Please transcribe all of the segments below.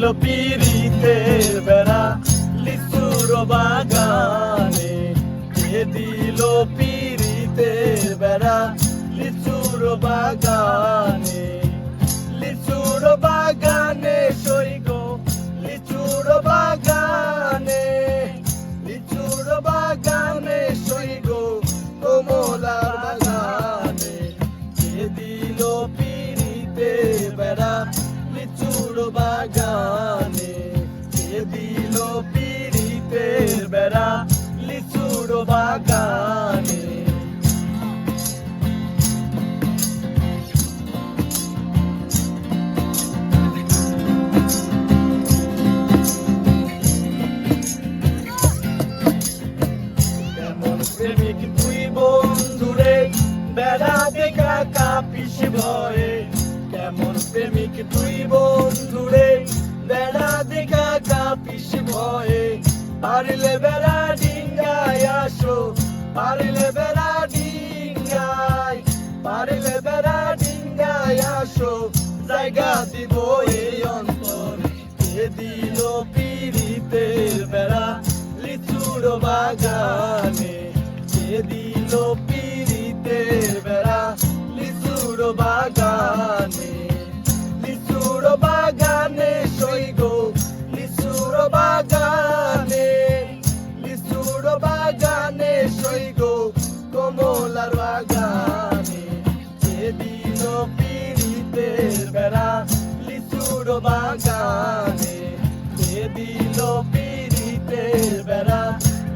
পিরিতের বেড়া, লিচুর বাগানে। কে দিল পিরিতের বেড়া, লিচুর বাগানে। লিচুর বাগানে সইগ লিচুর বাগানে। লিচুর বাগানে সইগ কমলার বাগানে। কে দিল পিরিতে বেড়া লিচুর বাগানে কে দিল পিরিতে বেড়া লিচুর বাগানে। প্রেমিক তুই বন্ধুরে, বেড়া দেখা কাপিস ভয়ে। প্রেমিক তুই বন্ধুরে, বেড়া দেখা কাপিস ভয়ে। পারলে বেড়া ডিঙ্গায় আসো, পারলে বেড়া ডিঙ্গায়, পারলে বেড়া ডিঙ্গায় আসো। জায়গা দিব এই অন্তর, কে দিল পিরিতের বেড়া? লিচুর বাগানে, কে দিল পিরিতের বেড়া? লিচুর বাগানে। লিচুর বাগানে কে দিল পিরিতের বেড়া?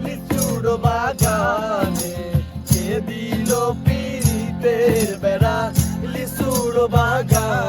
লিচুর বাগানে কে দিল পিরিতের বেড়া? লিচুর বাগানে।